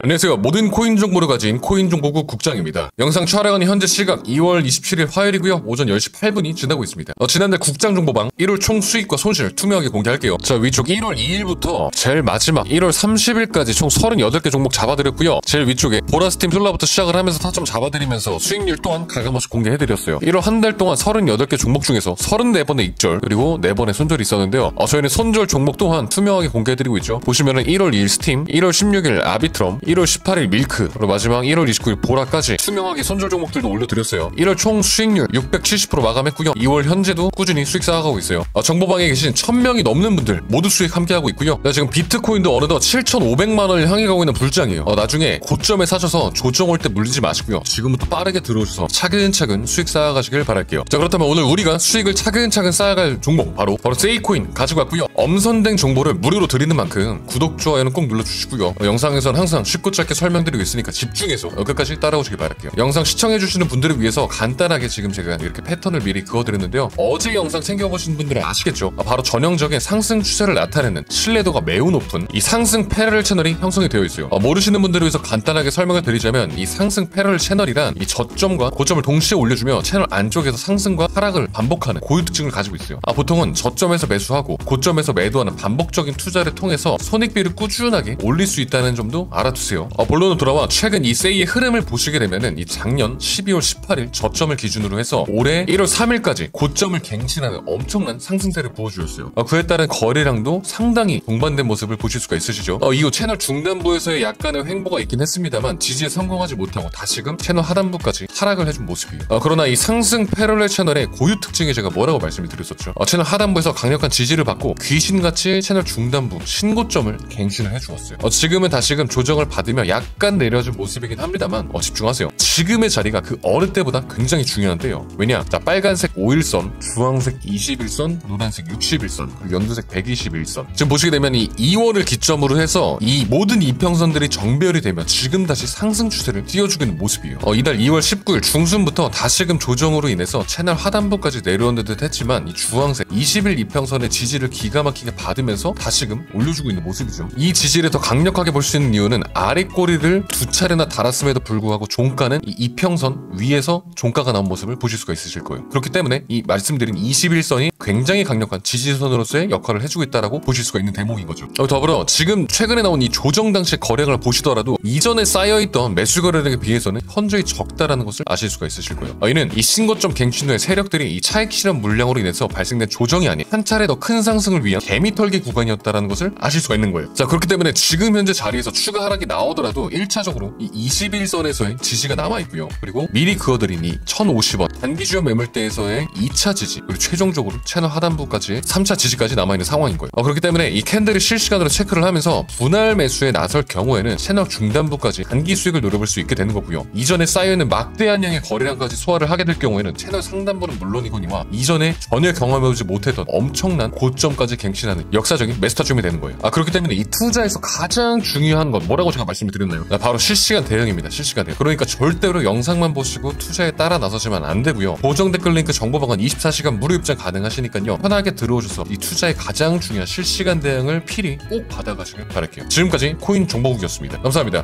안녕하세요. 모든 코인 정보를 가진 코인 정보국 국장입니다. 영상 촬영은 현재 시각 2월 27일 화요일이고요. 오전 10시 8분이 지나고 있습니다. 어, 지난달 국장 정보방 1월 총 수익과 손실 투명하게 공개할게요. 자, 위쪽 1월 2일부터 제일 마지막 1월 30일까지 총 38개 종목 잡아드렸고요. 제일 위쪽에 보라스팀 솔라부터 시작을 하면서 타점 잡아드리면서 수익률 또한 가감없이 공개해드렸어요. 1월 한 달 동안 38개 종목 중에서 34번의 익절 그리고 4번의 손절이 있었는데요. 어, 저희는 손절 종목 또한 투명하게 공개해드리고 있죠. 보시면은 1월 2일 스팀, 1월 16일 아비트럼, 1월 18일 밀크, 그리고 마지막 1월 29일 보라까지 투명하게 손절 종목들도 올려드렸어요. 1월 총 수익률 670% 마감했고요. 2월 현재도 꾸준히 수익 쌓아가고 있어요. 어, 정보방에 계신 1000명이 넘는 분들 모두 수익 함께하고 있고요. 자, 지금 비트코인도 어느덧 7,500만 원을 향해 가고 있는 불장이에요. 어, 나중에 고점에 사셔서 조정 올 때 물리지 마시고요. 지금부터 빠르게 들어오셔서 차근차근 수익 쌓아가시길 바랄게요. 자, 그렇다면 오늘 우리가 수익을 차근차근 쌓아갈 종목 바로 바로 세이코인 가지고 왔고요. 엄선된 정보를 무료로 드리는 만큼 구독, 좋아요는 꼭 눌러주시고요. 어, 영상에서는 항상 쉽고 짧게 설명드리고 있으니까 집중해서 어, 끝까지 따라오시길 바랄게요. 영상 시청해주시는 분들을 위해서 간단하게 지금 제가 이렇게 패턴을 미리 그어드렸는데요. 어제 영상 챙겨보신 분들은 아시겠죠? 아, 바로 전형적인 상승 추세를 나타내는 신뢰도가 매우 높은 이 상승 패러렐 채널이 형성이 되어 있어요. 어, 모르시는 분들을 위해서 간단하게 설명을 드리자면 이 상승 패러렐 채널이란 이 저점과 고점을 동시에 올려주며 채널 안쪽에서 상승과 하락을 반복하는 고유 특징을 가지고 있어요. 아, 보통은 저점에서 매수하고 고점에서 매도하는 반복적인 투자를 통해서 손익비를 꾸준하게 올릴 수 있다는 점도 알아두세요. 어, 본론으로 돌아와 최근 이 세이의 흐름을 보시게 되면은 이 작년 12월 18일 저점을 기준으로 해서 올해 1월 3일까지 고점을 갱신하는 엄청난 상승세를 보여주었어요. 어, 그에 따른 거래량도 상당히 동반된 모습을 보실 수가 있으시죠. 어, 이후 채널 중단부에서의 약간의 횡보가 있긴 했습니다만 지지에 성공하지 못하고 다시금 채널 하단부까지 하락을 해준 모습이에요. 어, 그러나 이 상승 패럴렐 채널의 고유 특징이 제가 뭐라고 말씀을 드렸었죠. 어, 채널 하단부에서 강력한 지지를 받고 귀신같이 채널 중단부 신고점을 갱신을 해주었어요. 어, 지금은 다시금 조정을 받 으며 약간 내려준 모습이긴 합니다만 어, 집중하세요. 지금의 자리가 그 어느 때보다 굉장히 중요한 데요. 왜냐? 자 빨간색 5일선, 주황색 21선, 노란색 61선, 그리고 연두색 121선. 지금 보시게 되면 이 2월을 기점으로 해서 이 모든 이평선들이 정별이 되면 지금 다시 상승 추세를 띄워주고 있는 모습이에요. 어, 이달 2월 19일 중순부터 다시금 조정으로 인해서 채널 하단부까지 내려오는 듯 했지만 이 주황색 20일 이평선의 지지를 기가 막히게 받으면서 다시금 올려주고 있는 모습이죠. 이 지지를 더 강력하게 볼 수 있는 이유는 아래 꼬리를 두 차례나 달았음에도 불구하고 종가는 이 이평선 위에서 종가가 나온 모습을 보실 수가 있으실 거예요. 그렇기 때문에 이 말씀드린 21선이 굉장히 강력한 지지선으로서의 역할을 해주고 있다라고 보실 수가 있는 대목인 거죠. 어, 더불어 지금 최근에 나온 이 조정 당시의 거래량을 보시더라도 이전에 쌓여있던 매수 거래량에 비해서는 현저히 적다라는 것을 아실 수가 있으실 거예요. 어, 이는 이 신고점 갱신 후의 세력들이 이 차익 실현 물량으로 인해서 발생된 조정이 아닌 한 차례 더 큰 상승을 위한 개미털기 구간이었다라는 것을 아실 수가 있는 거예요. 자 그렇기 때문에 지금 현재 자리에서 추가 하락이 나오더라도 1차적으로 이 21선에서의 지지가 남아있고요. 그리고 미리 그어드린 이 1050원 단기 주요 매물대에서의 2차 지지 그리고 최종적으로 채널 하단부까지 3차 지지까지 남아있는 상황인 거예요. 어, 그렇기 때문에 이 캔들을 실시간으로 체크를 하면서 분할 매수에 나설 경우에는 채널 중단부까지 단기 수익을 노려볼 수 있게 되는 거고요. 이전에 쌓여있는 막대한 양의 거래량까지 소화를 하게 될 경우에는 채널 상단부는 물론이거니와 이전에 전혀 경험해보지 못했던 엄청난 고점까지 갱신하는 역사적인 메스터줌이 되는 거예요. 아 그렇기 때문에 이 투자에서 가장 중요한 건 뭐라고 제가 말씀을 드렸나요? 아, 바로 실시간 대응입니다. 실시간 대응. 그러니까 절대로 영상만 보시고 투자에 따라 나서시면 안 되고요. 고정 댓글 링크 정보방은 24시간 무료 입장 가능하시 니까요. 편하게 들어오셔서 이 투자에 가장 중요한 실시간 대응을 필히 꼭 받아가시길 바랄게요. 지금까지 코인 정보국이었습니다. 감사합니다.